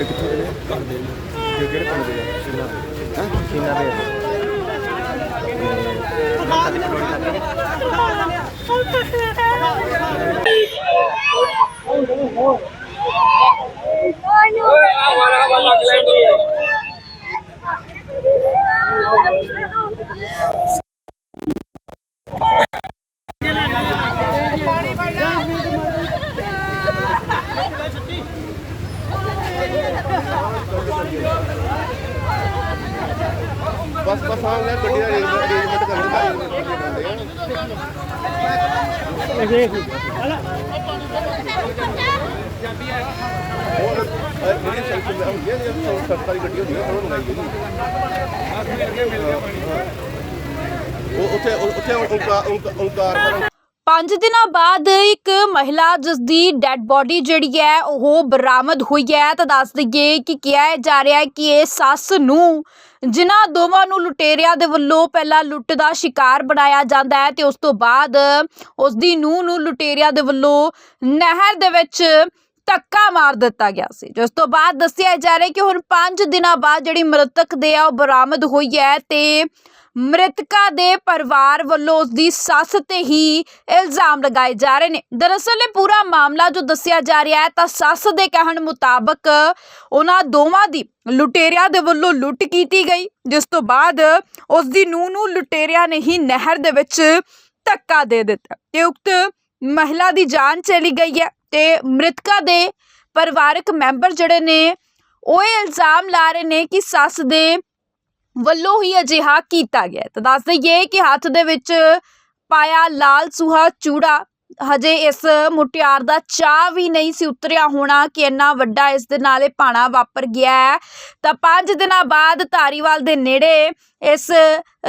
ਇਹ ਕਿੱਥੋਂ ਦੇ ਨੇ? ਕਰਦੇ ਨੇ। ਕਿਹੜੇ ਪਿੰਡ ਦੇ ਆ? ਸ਼ਿਮਲਾ ਹਾਂ? ਕਿੰਨਾ ਦੇ ਬਸ ਬਸ ਆ ਲੈ ਗੱਡੀ ਦਾ ਅਰੇਂਜਮੈਂਟ ਕਰਨ ਦਾ। ਹੋਰ ਜਿਹੜੀ ਸੈਕਸ਼ਨ ਹੁੰਦੀ ਹੈ ਜਿਹੜੀ ਸਰਕਾਰੀ ਗੱਡੀ ਹੁੰਦੀ ਹੈ ਉਹ ਮੰਗਾਈ ਗਈ ਉਹ ਉੱਥੇ ਉੱਥੇ ਓਂਕਾਰ ਓਂਕਾਰ ਪੰਜ ਦਿਨਾਂ ਬਾਅਦ ਇੱਕ ਮਹਿਲਾ ਜਿਸ ਦੀ ਡੈੱਡ ਬੋਡੀ ਜਿਹੜੀ ਹੈ, ਉਹ ਬਰਾਮਦ ਹੋਈ ਹੈ। ਤਾਂ ਦੱਸ ਦਈਏ ਕਿ ਕਿਹਾ ਜਾ ਰਿਹਾ ਹੈ ਕਿ ਇਹ ਸੱਸ ਨੂੰ ਜਿਨ੍ਹਾਂ ਦੋਵਾਂ ਨੂੰ ਲੁਟੇਰਿਆਂ ਦੇ ਵੱਲੋਂ ਪਹਿਲਾਂ ਲੁੱਟ ਦਾ ਸ਼ਿਕਾਰ ਬਣਾਇਆ ਜਾਂਦਾ ਹੈ ਤੇ ਉਸ ਤੋਂ ਬਾਅਦ ਉਸ ਦੀ ਨੂੰਹ ਨੂੰ ਲੁਟੇਰਿਆਂ ਦੇ ਵੱਲੋਂ ਨਹਿਰ ਦੇ ਵਿੱਚ ਧੱਕਾ ਮਾਰ ਦਿੱਤਾ ਗਿਆ ਸੀ। ਜਿਸ ਤੋਂ ਬਾਅਦ ਦੱਸਿਆ ਜਾ ਰਿਹਾ ਕਿ ਹੁਣ 5 ਦਿਨਾਂ ਬਾਅਦ ਜਿਹੜੀ ਮ੍ਰਿਤਕ ਦੇ ਆ ਉਹ ਬਰਾਮਦ ਹੋਈ ਹੈ ਤੇ ਮ੍ਰਿਤਕਾ ਦੇ ਪਰਿਵਾਰ ਵੱਲੋਂ ਉਸ ਦੀ ਸੱਸ ਤੇ ਹੀ ਇਲਜ਼ਾਮ ਲਗਾਏ ਜਾ ਰਹੇ ਨੇ। ਦਰਅਸਲ ਇਹ ਪੂਰਾ ਮਾਮਲਾ ਜੋ ਦੱਸਿਆ ਜਾ ਰਿਹਾ ਹੈ, ਤਾਂ ਸੱਸ ਦੇ ਕਹਿਣ ਮੁਤਾਬਕ ਉਹਨਾਂ ਦੋਵਾਂ ਦੀ ਲੁਟੇਰਿਆਂ ਦੇ ਵੱਲੋਂ ਲੁੱਟ ਕੀਤੀ ਗਈ, ਜਿਸ ਤੋਂ ਬਾਅਦ ਉਸ ਦੀ ਨੂੰਹ ਨੂੰ ਲੁਟੇਰਿਆਂ ਨੇ ਹੀ ਨਹਿਰ ਦੇ ਵਿੱਚ ਧੱਕਾ ਦੇ ਦਿੱਤਾ। ਤੇ ਉਕਤ ਮਹਿਲਾ ਦੀ ਜਾਨ ਚਲੀ ਗਈ ਹੈ ਤੇ ਮ੍ਰਿਤਕਾ ਦੇ ਪਰਿਵਾਰਕ ਮੈਂਬਰ ਜਿਹੜੇ ਨੇ, ਉਹ ਇਹ ਇਲਜ਼ਾਮ ਲਾ ਰਹੇ ਨੇ ਕਿ ਸੱਸ ਦੇ ਵੱਲੋਂ ਹੀ ਅਜਿਹਾ ਕੀਤਾ ਗਿਆ ਤਾਂ ਦੱਸ ਦਈਏ ਕਿ ਹੱਥ ਦੇ ਵਿੱਚ ਪਾਇਆ ਲਾਲ ਸੂਹਾ ਚੂੜਾ, ਹਜੇ ਇਸ ਮੁਟਿਆਰ ਦਾ ਚਾਹ ਵੀ ਨਹੀਂ ਸੀ ਉਤਰਿਆ ਹੋਣਾ ਕਿ ਇੰਨਾ ਵੱਡਾ ਇਸ ਦੇ ਨਾਲ ਇਹ ਭਾਣਾ ਵਾਪਰ ਗਿਆ ਹੈ। ਤਾਂ 5 ਦਿਨਾਂ ਬਾਅਦ ਧਾਰੀਵਾਲ ਦੇ ਨੇੜੇ ਇਸ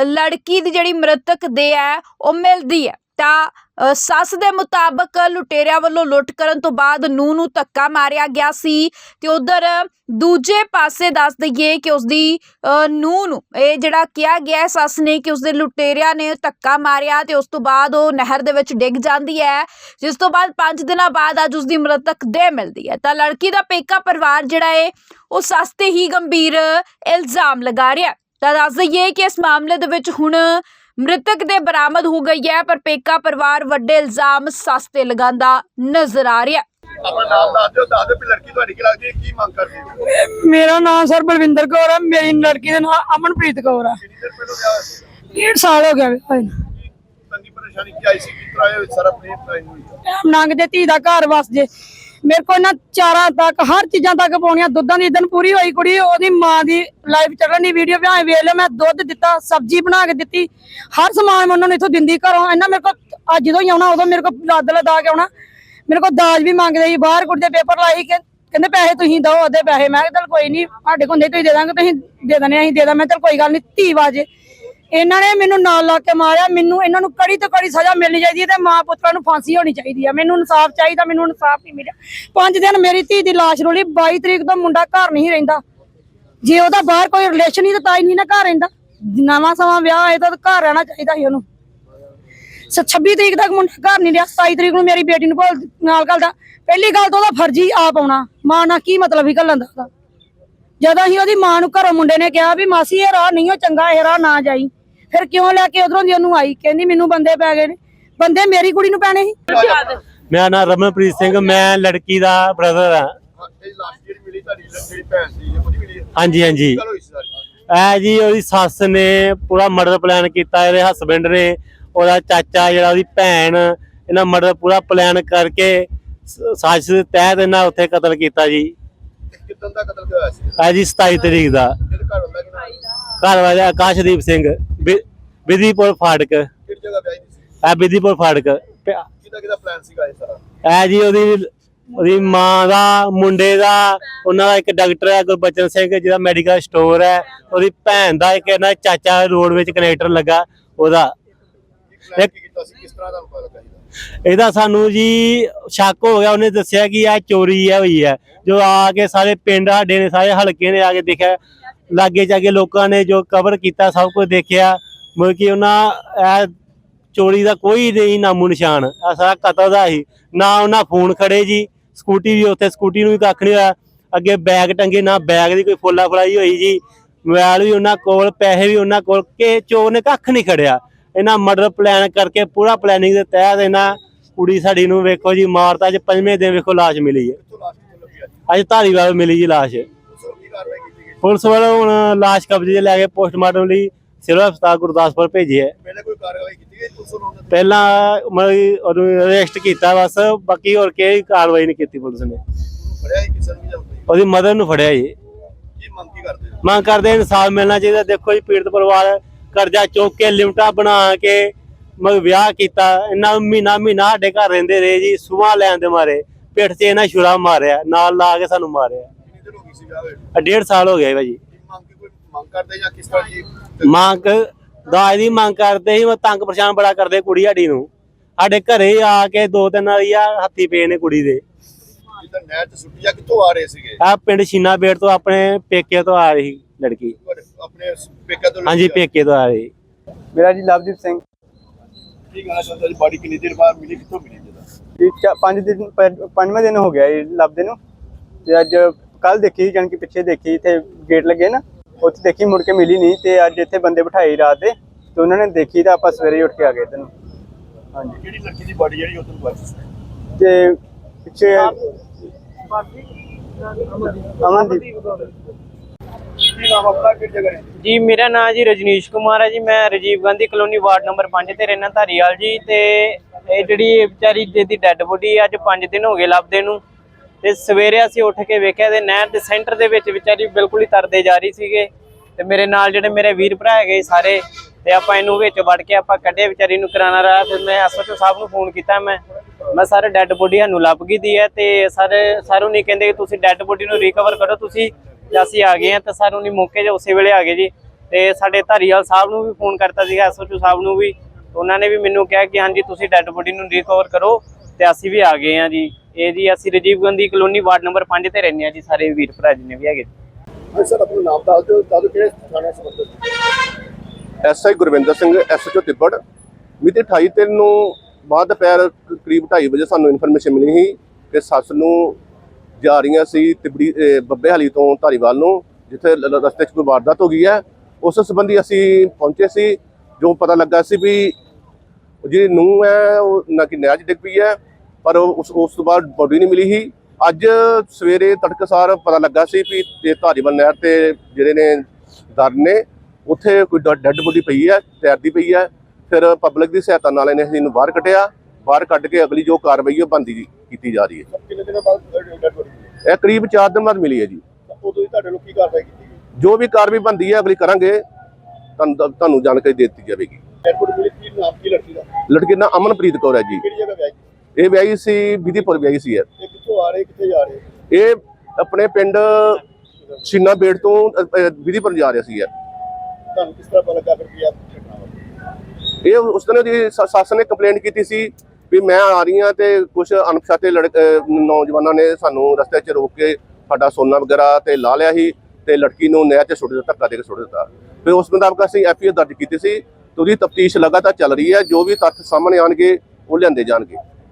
ਲੜਕੀ ਦੀ ਜਿਹੜੀ ਮ੍ਰਿਤਕ ਦੇ ਹੈ, ਉਹ ਮਿਲਦੀ ਹੈ। ਤਾਂ ਸੱਸ ਦੇ ਮੁਤਾਬਕ ਲੁਟੇਰਿਆਂ ਵੱਲੋਂ ਲੁੱਟ ਕਰਨ ਤੋਂ ਬਾਅਦ ਨੂੰਹ ਨੂੰ ਧੱਕਾ ਮਾਰਿਆ ਗਿਆ ਸੀ। ਤੇ ਉਧਰ ਦੂਜੇ ਪਾਸੇ ਦੱਸ ਦਈਏ ਕਿ ਉਸਦੀ ਨੂੰਹ ਨੂੰ, ਇਹ ਜਿਹੜਾ ਕਿਹਾ ਗਿਆ ਸੱਸ ਨੇ ਕਿ ਉਸ ਲੁਟੇਰਿਆਂ ਨੇ ਧੱਕਾ ਮਾਰਿਆ ਤੇ ਉਸ ਤੋਂ ਬਾਅਦ ਉਹ ਨਹਿਰ ਦੇ ਵਿੱਚ ਡਿੱਗ ਜਾਂਦੀ ਹੈ, ਜਿਸ ਤੋਂ ਬਾਅਦ 5 ਦਿਨਾਂ ਬਾਅਦ ਅੱਜ ਉਸਦੀ ਮ੍ਰਿਤਕ ਦੇਹ ਮਿਲਦੀ ਹੈ। ਤਾਂ ਲੜਕੀ ਦਾ ਪੇਕਾ ਪਰਿਵਾਰ ਜਿਹੜਾ ਹੈ, ਉਹ ਸੱਸ ਤੇ ਹੀ ਗੰਭੀਰ ਇਲਜ਼ਾਮ ਲਗਾ ਰਿਹਾ ਤਾਂ ਦੱਸ ਦਈਏ ਕਿ ਇਸ ਮਾਮਲੇ ਦੇ ਵਿੱਚ ਹੁਣ ਮ੍ਰਿਤਕ ਦੇ ਬਰਾਮਦ ਹੋ ਗਈ ਹੈ ਪਰ ਪੇਕਾ ਪਰਿਵਾਰ ਵੱਡੇ ਇਲਜ਼ਾਮ ਸੱਸ ਤੇ ਲਗਾਉਂਦਾ ਨਜ਼ਰ ਆ ਰਿਹਾ। ਆਪਣਾ ਨਾਮ ਦੱਸ ਦਿਓ ਦੱਸ ਦਿਓ ਵੀ ਲੜਕੀ ਤੁਹਾਡੀ ਕੀ ਲੱਗਦੀ ਹੈ ਕੀ ਮੰਗ ਕਰਦੀ ਹੈ? ਮੇਰਾ ਨਾਮ ਸਰ ਬਲਵਿੰਦਰ ਕੌਰ ਹੈ ਮੇਰੀ ਲੜਕੀ ਦਾ ਨਾਮ ਅਮਨਪ੍ਰੀਤ ਕੌਰ ਹੈ। ਕਿੰਨੀ ਦੇਰ ਪਹਿਲਾਂ ਵਿਆਹ ਹੋਇਆ ਸੀ? ਡੇਢ ਸਾਲ ਹੋ ਗਿਆ ਨੂੰ। ਤੰਗੀ ਪਰੇਸ਼ਾਨੀ ਕੀ ਆਈ ਸੀ? ਤਰ੍ਹਾਂ ਇਹ ਸਾਰਾ ਪ੍ਰੇਮ ਪ੍ਰਾਈ ਹੋਈ ਹੈ ਟਾਈਮ ਲੰਘ ਜੇ ਧੀ ਦਾ ਘਰ ਵਸ ਜੇ। ਮੇਰੇ ਕੋਲ ਨਾ ਚਾਰਾਂ ਤੱਕ, ਹਰ ਚੀਜ਼ਾਂ ਤੱਕ ਪਾਉਣੀਆਂ, ਦੁੱਧਾਂ ਦੀ ਦਿਨ ਪੂਰੀ ਹੋਈ ਕੁੜੀ, ਉਹਦੀ ਮਾਂ ਦੀ ਲਾਈਵ ਚੱਲਣ ਦੀ ਵੀਡੀਓ ਵੀ ਵੇਖ ਲਓ ਮੈਂ ਦੁੱਧ ਦਿੱਤਾ, ਸਬਜ਼ੀ ਬਣਾ ਕੇ ਦਿੱਤੀ, ਹਰ ਸਮਾਨ ਮੈਂ ਉਹਨਾਂ ਨੂੰ ਇਥੋਂ ਦਿੰਦੀ ਘਰੋਂ ਇਹਨਾਂ ਮੇਰੇ ਕੋਲ ਅੱਜ ਜਦੋਂ ਹੀ ਆਉਣਾ, ਉਦੋਂ ਮੇਰੇ ਕੋਲ ਲੱਦ ਲਦਾ ਕੇ ਆਉਣਾ, ਮੇਰੇ ਕੋਲ ਦਾਜ ਵੀ ਮੰਗਦੇ ਸੀ, ਬਾਹਰ ਕੁੜੀ ਦੇ ਪੇਪਰ ਲਾਈ ਕਿ ਕਹਿੰਦੇ ਪੈਸੇ ਤੁਸੀਂ ਦਿਓ ਅੱਧੇ ਪੈਸੇ, ਮੈਂ ਕਿਹਾ ਚੱਲ ਕੋਈ ਨਹੀਂ ਸਾਡੇ ਕੋਲ ਹੁੰਦੇ, ਤੁਸੀਂ ਦੇ ਦਾਂਗੇ, ਤੁਸੀਂ ਦੇ ਦਨੇ ਅਸੀਂ ਦੇ ਦਾਂ ਮੈਂ ਚੱਲ ਕੋਈ ਗੱਲ ਨਹੀਂ ਧੀ ਵਾਜੇ। ਇਹਨਾਂ ਨੇ ਮੈਨੂੰ ਨਾਲ ਲਾ ਕੇ ਮਾਰਿਆ। ਮੈਨੂੰ ਇਹਨਾਂ ਨੂੰ ਕੜੀ ਤੋਂ ਕੜੀ ਸਜ਼ਾ ਮਿਲਣੀ ਚਾਹੀਦੀ ਹੈ ਤੇ ਮਾਂ ਪੁੱਤਰਾਂ ਨੂੰ ਫਾਂਸੀ ਹੋਣੀ ਚਾਹੀਦੀ ਹੈ। ਮੈਨੂੰ ਇਨਸਾਫ ਚਾਹੀਦਾ, ਮੈਨੂੰ ਇਨਸਾਫ ਨਹੀਂ ਮਿਲਿਆ। ਪੰਜ ਦਿਨ ਮੇਰੀ ਧੀ ਦੀ ਲਾਸ਼ ਰੋਲੀ 22 ਤਰੀਕ ਤੋਂ ਮੁੰਡਾ ਘਰ ਨਹੀਂ ਰਹਿੰਦਾ। ਜੇ ਉਹਦਾ ਬਾਹਰ ਕੋਈ ਰਿਲੇਸ਼ਨ ਹੀ ਤਾਂ ਤਾਂ ਹੀ ਨਹੀਂ ਨਾ ਘਰ ਰਹਿੰਦਾ। ਨਵਾਂ ਸਮਾਂ ਵਿਆਹ ਹੋਇਆ ਤਾਂ ਘਰ ਰਹਿਣਾ ਚਾਹੀਦਾ ਸੀ ਉਹਨੂੰ। ਸ- 26 ਤਰੀਕ ਤੱਕ ਮੁੰਡਾ ਘਰ ਨਹੀਂ ਰਿਹਾ। 27 ਤਰੀਕ ਨੂੰ ਮੇਰੀ ਬੇਟੀ ਨੂੰ ਕੋਲ ਨਾਲ ਘੱਲਦਾ। ਪਹਿਲੀ ਗੱਲ ਤਾਂ ਉਹਦਾ ਫਰਜ਼ੀ ਆਪ ਆਉਣਾ। ਮਾਂ ਨਾਲ ਕੀ ਮਤਲਬ ਹੀ ਘੱਲਣ ਦਾ ਉਹਦਾ? ਜਦੋਂ ਅਸੀਂ ਉਹਦੀ ਮਾਂ ਨੂੰ ਘਰੋਂ ਮੁੰਡੇ ਨੇ ਕਿਹਾ ਵੀ ਮਾਸੀ ਇਹ ਰਾਹ ਨਹੀਂ, ਉਹ ਚੰਗਾ, ਇਹ ਰਾਹ ਨਾ ਜਾਈ। ਫਿਰ ਕਿਉਂ ਲੈ ਕੇ ਉਧਰੋਂ ਦੀ ਉਹਨੂੰ ਆਈ? ਕਹਿੰਦੀ ਮੈਨੂੰ ਬੰਦੇ ਪੈ ਗਏ ਨੇ। ਬੰਦੇ ਮੇਰੀ ਕੁੜੀ ਨੂੰ ਪੈਣੇ ਸੀ। ਮੇਰਾ ਨਾਮ ਰਮਨਪ੍ਰੀਤ ਸਿੰਘ ਮੈਂ ਲੜਕੀ ਦਾ ਬ੍ਰਦਰ ਹਾਂ ਇਹ ਲਾਸਟ ਜਿਹੜੀ ਮਿਲੀ ਤੁਹਾਡੀ ਜਿਹੜੀ ਭੈਣ ਸੀ ਉਹਦੀ ਮਿਲੀ ਹੈ ਹਾਂਜੀ ਹਾਂਜੀ। ਇਹ ਜੀ ਉਹਦੀ ਸੱਸ ਨੇ ਪੂਰਾ ਮਰਡਰ ਪਲਾਨ ਕੀਤਾ ਇਹਦੇ ਹਸਬੰਡ ਨੇ ਉਹਦਾ ਚਾਚਾ ਜਿਹੜਾ ਉਹਦੀ ਭੈਣ ਇਹਨਾਂ ਮਰਡਰ ਪੂਰਾ ਪਲਾਨ ਕਰਕੇ ਸਾਜ਼ਿਸ਼ ਦੇ ਤਹਿਤ ਇਹਨਾਂ ਉੱਥੇ ਕਤਲ ਕੀਤਾ ਜੀ। ਕਿਦਾਂ ਦਾ ਕਤਲ ਹੋਇਆ ਸੀ? ਇਹ ਜੀ 27 ਤਰੀਕ ਦਾ? ਘਰ ਵਾਲਾ ਆਕਾਸ਼ਦੀਪ ਸਿੰਘ। ਵਿਧੀਪੁਰ ਫਾਟਕ। ਕਿਹੜੀ ਜਗ੍ਹਾ ਵਿਆਹੀ ਸੀ ਇਹ ਵਿਧੀਪੁਰ ਫਾਟਕ। ਪ- ਕਿਹਦਾ ਕਿਹਦਾ ਪਲਾਨ ਸੀਗਾ ਇਹ ਸਾਰਾ? ਇਹ ਜੀ ਉਹਦੀ ਉਹਦੀ ਮਾਂ ਦਾ ਮੁੰਡੇ ਦਾ ਉਹਨਾਂ ਦਾ ਇੱਕ ਡਾਕਟਰ ਹੈ ਗੁਰਬਚਨ ਸਿੰਘ ਜਿਹਦਾ ਮੈਡੀਕਲ ਸਟੋਰ ਹੈ। ਉਹਦੀ ਭੈਣ ਦਾ ਇੱਕ ਇਹਨਾਂ ਚਾਚਾ ਰੋਡ ਵਿੱਚ ਕਨੈਕਟਰ ਲੱਗਾ ਉਹਦਾ। ਪਲਾਨ ਕੀ ਕੀਤਾ ਸੀ? ਕਿਸ ਤਰ੍ਹਾਂ ਦਾ ਪਤਾ ਲੱਗਾ ਜੀ ਇਹਦਾ ਸਾਨੂੰ ਜੀ ਸ਼ੱਕ ਹੋ ਗਿਆ ਉਹਨੇ ਦੱਸਿਆ ਕਿ ਇਹ ਚੋਰੀ ਹੈ ਹੋਈ ਹੈ। ਜੋ ਆ ਕੇ ਸਾਰੇ ਪਿੰਡ ਸਾਡੇ ਨੇ ਸਾਰੇ ਹਲਕੇ ਨੇ ਆ ਕੇ ਦੇਖਿਆ। ਲਾਗੇ ਜਾਗੇ ਲੋਕਾਂ ਨੇ ਜੋ ਕਵਰ ਕੀਤਾ ਸਭ ਕੁਝ ਦੇਖਿਆ। ਮਤਲਬ ਕਿ ਉਹਨਾਂ ਇਹ ਚੋਰੀ ਦਾ ਕੋਈ ਨਹੀਂ ਨਾਮੋ ਨਿਸ਼ਾਨ ਆ ਸਾਰਾ ਕਤਲ ਦਾ ਹੀ। ਨਾ ਉਹਨਾਂ ਫੋਨ ਖੜੇ ਜੀ। ਸਕੂਟੀ ਵੀ ਉੱਥੇ ਸਕੂਟੀ ਨੂੰ ਵੀ ਕੱਖ ਨਹੀਂ ਹੋਇਆ। ਅੱਗੇ ਬੈਗ ਟੰਗੇ ਨਾ ਬੈਗ ਦੀ ਕੋਈ ਫੋਲਾ ਫੜਾਈ ਹੋਈ ਜੀ। ਮੋਬਾਈਲ ਵੀ ਉਹਨਾਂ ਕੋਲ ਪੈਸੇ ਵੀ ਉਹਨਾਂ ਕੋਲ। ਕਿ ਚੋਰ ਨੇ ਕੱਖ ਨਹੀਂ ਖੜਿਆ। ਇਹਨਾਂ ਮਰਡਰ ਪਲਾਨ ਕਰਕੇ ਪੂਰਾ ਪਲੈਨਿੰਗ ਦੇ ਤਹਿਤ ਇਹਨਾਂ ਕੁੜੀ ਸਾਡੀ ਨੂੰ ਵੇਖੋ ਜੀ ਮਾਰਤਾ। ਅੱਜ ਪੰਜਵੇਂ ਦਿਨ ਵੇਖੋ ਲਾਸ਼ ਮਿਲੀ ਹੈ। ਅੱਜ? ਧਾਰੀਵਾਲ ਮਿਲੀ ਜੀ ਲਾਸ਼। ਪੁਲਿਸ ਵੱਲੋਂ ਹੁਣ ਲਾਸ਼ ਕਬਜ਼ੇ 'ਚ ਲੈ ਕੇ ਪੋਸਟਮਾਰਟਮ ਲਈ ਸਿਵਲ ਹਸਪਤਾਲ ਗੁਰਦਾਸਪੁਰ ਭੇਜੀ ਹੈ। ਪਹਿਲੇ ਕੋਈ ਕਾਰਵਾਈ ਕੀਤੀ ਗਈ ਪੁਲਿਸ ਵੱਲੋਂ? ਪਹਿਲਾਂ ਉਹਨੂੰ ਅਰੈਸਟ ਕੀਤਾ ਬਸ ਬਾਕੀ ਹੋਰ ਕੋਈ ਕਾਰਵਾਈ ਨਹੀਂ ਕੀਤੀ ਪੁਲਿਸ ਨੇ। ਫੜਿਆ ਹੀ ਕਿਸੇ ਨੂੰ ਵੀ ਜਾਂ ਨਹੀਂ ਉਹਦੀ ਮਦਰ ਨੂੰ ਫੜਿਆ ਜੀ। ਮੰਗ ਕੀ ਕਰਦੇ ਹੋ? ਮੰਗ ਕਰਦੇ ਇਨਸਾਫ ਮਿਲਣਾ ਚਾਹੀਦਾ। ਦੇਖੋ ਜੀ ਪੀੜਤ ਪਰਿਵਾਰ ਕਰਜ਼ਾ ਚੁੱਕ ਕੇ ਲਿਮਟਾ ਬਣਾ ਕੇ ਮਗ ਵਿਆਹ ਕੀਤਾ। ਇਹਨਾਂ ਮਹੀਨਾ ਮਹੀਨਾ ਸਾਡੇ ਘਰ ਰਹਿੰਦੇ ਰਹੇ ਜੀ ਸੁਆ ਲੈਣ ਦੇ ਮਾਰੇ। ਪਿੱਠ 'ਚ ਇਹਨਾਂ ਛੁਰਾ ਮਾਰਿਆ ਨਾਲ ਲਾ ਕੇ ਸਾਨੂੰ ਮਾਰਿਆ। ਕਿੰਨੀ ਦਿਨ ਹੋ ਗਈ ਸੀ ਵਿਆਹ ਹੋਏ ਡੇਢ ਸਾਲ ਹੋ ਗਿਆ ਭਾਜੀ। ਮੰਗ ਕਰਦੇ ਜਾਂ ਕਿਸ ਤਰ੍ਹਾਂ ਦੀ ਮੰਗ ਦਾਜ ਦੀ ਮੰਗ ਕਰਦੇ ਸੀ ਮੈਂ ਤੰਗ ਪਰੇਸ਼ਾਨ ਬੜਾ ਕਰਦੇ ਕੁੜੀ ਸਾਡੀ ਨੂੰ। ਸਾਡੇ ਘਰੇ ਆ ਕੇ ਦੋ ਤਿੰਨ ਵਾਰੀ ਆ ਹੱਥੀ ਪਏ ਨੇ ਕੁੜੀ ਦੇ। ਜਿੱਦਾਂ ਨਹਿਰ ਚ ਸੁੱਟੀ ਆ ਕਿੱਥੋਂ ਆ ਰਹੇ ਸੀਗੇ? ਆ ਪਿੰਡ ਛੀਨਾ ਬੇੜ ਤੋਂ ਆਪਣੇ ਪੇਕੇ ਤੋਂ ਆ ਰਹੀ ਲੜਕੀ। ਆਪਣੇ ਪੇਕਾ ਤੋਂ ਹਾਂਜੀ ਪੇਕੇ ਤੋਂ ਆ ਰਹੀ। ਮੇਰਾ ਜੀ ਲਵਜੀਤ ਸਿੰਘ। ਕੀ ਕਹਿਣਾ ਚਾਹੁੰਦਾ ਜੀ ਬਾਡੀ ਕਿੰਨੀ ਦੇਰ ਬਾਅਦ ਮਿਲੀ ਕਿੱਥੋਂ ਮਿਲੀ ਜੀ ਚਾ- ਪੰਜ ਦਿਨ ਪੰਜਵਾਂ ਦਿਨ ਹੋ ਗਿਆ ਇਹ ਲੱਭਦੇ ਨੂੰ। ਤੇ ਅੱਜ ਕੱਲ ਦੇਖੀ ਜਾਨ ਕਿ ਪਿੱਛੇ ਦੇਖੀ ਤੇ ਗੇਟ ਲੱਗੇ ਨਾ। ਉੱਥੇ ਦੇਖੀ ਮੁੜ ਕੇ ਮਿਲੀ ਨਹੀਂ ਤੇ ਅੱਜ ਇੱਥੇ ਬੰਦੇ ਬਿਠਾਈ ਰਾਤ ਦੇ ਤੇ ਉਹਨਾਂ ਨੇ ਦੇਖੀ ਤਾਂ ਆਪਾਂ ਸਵੇਰੇ ਉੱਠ ਕੇ ਆ ਗਏ ਤੈਨੂੰ ਹਾਂਜੀ। ਕਿਹੜੀ ਲੜਕੀ ਦੀ ਬਾਡੀ ਜਿਹੜੀ ਉਦੋਂ ਬਚ ਤੇ ਪਿੱਛੇ ਅਮਨਦੀਪ। ਕੀ ਨਾਮ ਆਪਣਾ ਕਿਹੜੀ ਜਗ੍ਹਾ ਹੈ? ਜੀ ਮੇਰਾ ਨਾਮ ਜੀ ਰਜਨੀਸ਼ ਕੁਮਾਰ ਹੈ ਜੀ। ਮੈਂ Rajiv Gandhi colony ward number 5 ਤੇ ਰਹਿਣਾ ਧਾਰੀਵਾਲ ਜੀ ਤੇ ਇਹ ਜਿਹੜੀ ਵਿਚਾਰੀ ਜਿਹਦੀ ਡੈੱਡ ਬੋਡੀ ਅੱਜ 5 ਦਿਨ ਹੋ ਗਏ ਲੱਭਦੇ ਨੂੰ। ਤੇ ਸਵੇਰੇ ਅਸੀਂ ਉੱਠ ਕੇ ਵੇਖਿਆ ਤੇ ਨਹਿਰ ਦੇ ਸੈਂਟਰ ਦੇ ਵਿੱਚ ਵਿਚਾਰੀ ਬਿਲਕੁਲ ਹੀ ਤਰਦੇ ਜਾ ਰਹੀ ਸੀਗੇ। ਤੇ ਮੇਰੇ ਨਾਲ ਜਿਹੜੇ ਮੇਰੇ ਵੀਰ ਭਰਾ ਹੈਗੇ ਸਾਰੇ, ਤੇ ਆਪਾਂ ਇਹਨੂੰ ਵਿੱਚ ਵੜ ਕੇ ਆਪਾਂ ਕੱਢੇ ਵਿਚਾਰੀ ਨੂੰ ਕਰਾਣਾ ਰਹਾ ਫਿਰ ਮੈਂ ਐਸਓਚਓ ਸਾਹਿਬ ਨੂੰ ਫੋਨ ਕੀਤਾ, ਮੈਂ ਮੈਂ ਸਰ ਡੈੱਡ ਬੋਡੀ ਸਾਨੂੰ ਲੱਭ ਗਈ ਦੀ ਹੈ ਤੇ ਸਰ, ਸਾਰੂ ਨਹੀਂ ਕਹਿੰਦੇ ਕਿ ਤੁਸੀਂ ਡੈੱਡ ਬੋਡੀ ਨੂੰ ਰਿਕਵਰ ਕਰੋ, ਤੁਸੀਂ ਤੇ ਅਸੀਂ ਆ ਗਏ ਆ ਤੇ ਸਾਨੂੰ ਨਹੀਂ ਮੌਕੇ 'ਤੇ ਉਸੇ ਵੇਲੇ ਆ ਗਏ ਜੀ। ਤੇ ਸਾਡੇ ਧਾਰੀਵਾਲ ਸਾਹਿਬ ਨੂੰ ਵੀ ਫੋਨ ਕਰਤਾ ਸੀਗਾ ਐਸਓਚਓ ਸਾਹਿਬ ਨੂੰ ਵੀ। ਉਹਨਾਂ ਨੇ ਵੀ ਮੈਨੂੰ ਕਿਹਾ ਕਿ ਹਾਂਜੀ, ਤੁਸੀਂ ਡੈੱਡ ਬੋਡੀ ਨੂੰ ਰਿਕਵਰ ਕਰੋ। ਤੇ ਅਸੀਂ ਵੀ ਆ ਗਏ ਆ ਜੀ। ਇਹ ਜੀ ਅਸੀਂ Rajiv Gandhi colony ward number 5 ਤੇ ਰਹਿੰਦੇ ਆ ਜੀ ਸਾਰੇ ਵੀਰ ਭਰਾ ਜਿੰਨੇ ਵੀ ਹੈਗੇ ਹਾਂ ਸਰ ਆਪਣਾ ਨਾਮ ਦੱਸ ਦਿਓ ਦੱਸ ਦਿਓ ਕਿਹੜੇ ਥਾਣੇ ਸੰਬੰਧਿਤ? SI Gurvinder Singh SHO Tibbar. ਮਿਤੀ 28 ਤਿੰਨ ਨੂੰ ਬਾਅਦ ਦੁਪਹਿਰ ਕਰੀਬ 2:30 ਵਜੇ ਸਾਨੂੰ ਇਨਫੋਰਮੇਸ਼ਨ ਮਿਲੀ ਸੀ ਕਿ ਸੱਸ ਨੂੰ ਜਾ ਰਹੀਆਂ ਸੀ ਤਿਬੜੀ ਬੱਬੇ ਹਾਲੀ ਤੋਂ ਧਾਰੀਵਾਲ ਨੂੰ ਜਿੱਥੇ ਰਸਤੇ 'ਚ ਕੋਈ ਵਾਰਦਾਤ ਹੋ ਗਈ ਹੈ। ਉਸ ਸੰਬੰਧੀ ਅਸੀਂ ਪਹੁੰਚੇ ਸੀ ਜੋ ਪਤਾ ਲੱਗਾ ਸੀ ਵੀ ਜਿਹੜੀ ਨੂੰਹ ਹੈ ਉਹ ਨਾ ਕਿ ਨਹਿਰ 'ਚ ਡਿੱਗ ਪਈ ਹੈ। ਪਰ ਉਸ ਉਸ ਤੋਂ ਬਾਅਦ ਬੋਡੀ ਨਹੀਂ ਮਿਲੀ ਸੀ। ਅੱਜ ਸਵੇਰੇ ਤੜਕਸਾਰ ਪਤਾ ਲੱਗਾ ਸੀ ਵੀ ਇਹ ਧਾਰੀਵਾਲ ਨਹਿਰ ਤੇ ਜਿਹੜੇ ਨੇ ਦਰ ਨੇ ਉੱਥੇ ਕੋਈ ਡੈੱਡ ਬੋਡੀ ਪਈ ਹੈ ਤੈਰਦੀ ਪਈ ਹੈ। ਫਿਰ ਪਬਲਿਕ ਦੀ ਸਹਾਇਤਾ ਨਾਲ ਇਹਨੇ ਇਹਨੂੰ ਬਾਹਰ ਕੱਢਿਆ। ਬਾਹਰ ਕੱਢ ਕੇ ਅਗਲੀ ਜੋ ਕਾਰਵਾਈ ਉਹ ਬੰਦੀ ਕੀਤੀ ਜਾ ਰਹੀ ਹੈ ਕਿੰਨੇ ਦਿਨਾਂ ਬਾਅਦ ਡੈਡ ਬੋਡੀ ਇਹ ਕਰੀਬ 4 ਦਿਨ ਬਾਅਦ ਮਿਲੀ ਹੈ ਜੀ। ਉਦੋਂ ਹੀ ਤੁਹਾਡੇ ਲੋਕ ਕੀ ਕਾਰਵਾਈ ਕੀਤੀ ਗਈ? ਜੋ ਵੀ ਕਾਰਵਾਈ ਬੰਦੀ ਹੈ ਅਗਲੀ ਕਰਾਂਗੇ। ਤੁਹਾਨੂੰ ਤੁਹਾਨੂੰ ਜਾਣਕਾਰੀ ਦੇ ਦਿੱਤੀ ਜਾਵੇਗੀ। ਲੜਕੀ ਦਾ? ਲੜਕੀ ਦਾ ਨਾਮ ਅਮਨਪ੍ਰੀਤ ਕੌਰ ਹੈ ਜੀ। ਕਿਹੜੀ ਜਗ੍ਹਾ ਵਿਆਹੀ? ਇਹ ਵਿਆਹੀ ਸੀ ਵਿਧੀਪੁਰ ਵਿਆਹੀ ਸੀ ਇਹ ਕਿੱਥੋਂ ਆ ਰਹੇ ਕਿੱਥੇ ਜਾ ਰਹੇ? ਇਹ ਆਪਣੇ ਪਿੰਡ ਛੀਨਾ ਬੇੜ ਤੋਂ ਅ, ਅ, ਵਿਧੀਪੁਰ ਜਾ ਰਿਹਾ ਸੀ ਯਾਰ। ਤੁਹਾਨੂੰ ਕਿਸ ਤਰ੍ਹਾਂ ਪਤਾ ਲੱਗਾ ਫਿਰ ਕੀ ਆ ਘਟਨਾ ਵਾਪਰੀ ਇਹ ਉਸ ਦਿਨ ਦੀ ਸੱਸ ਨੇ ਕੰਪਲੇਂਟ ਕੀਤੀ ਸੀ ਵੀ ਮੈਂ ਆ ਰਹੀ ਹਾਂ ਤੇ ਕੁਝ ਅਣਪਛਾਤੇ ਲੜਕ ਅਹ ਨੌਜਵਾਨਾਂ ਨੇ ਸਾਨੂੰ ਰਸਤੇ 'ਚ ਰੋਕ ਕੇ ਸਾਡਾ ਸੋਨਾ ਵਗੈਰਾ ਤੇ ਲਾ ਲਿਆ ਸੀ ਤੇ ਲੜਕੀ ਨੂੰ ਨਹਿਰ 'ਚ ਸੁੱਟ ਦਿੱਤਾ ਧੱਕਾ ਦੇ ਕੇ ਸੁੱਟ ਦਿੱਤਾ। ਫਿਰ ਉਸ ਮੁਤਾਬਕ ਅਸੀਂ ਐਫਆਈਆਰ ਦਰਜ ਕੀਤੀ ਸੀ ਤੇ ਉਹਦੀ ਤਫਤੀਸ਼ ਲਗਾਤਾਰ ਚੱਲ ਰਹੀ ਹੈ ਜੋ ਵੀ ਤੱਥ ਸਾਹਮਣੇ ਆਣਗੇ ਉਹ ਲਿਆਂਦੇ ਜਾਣਗੇ।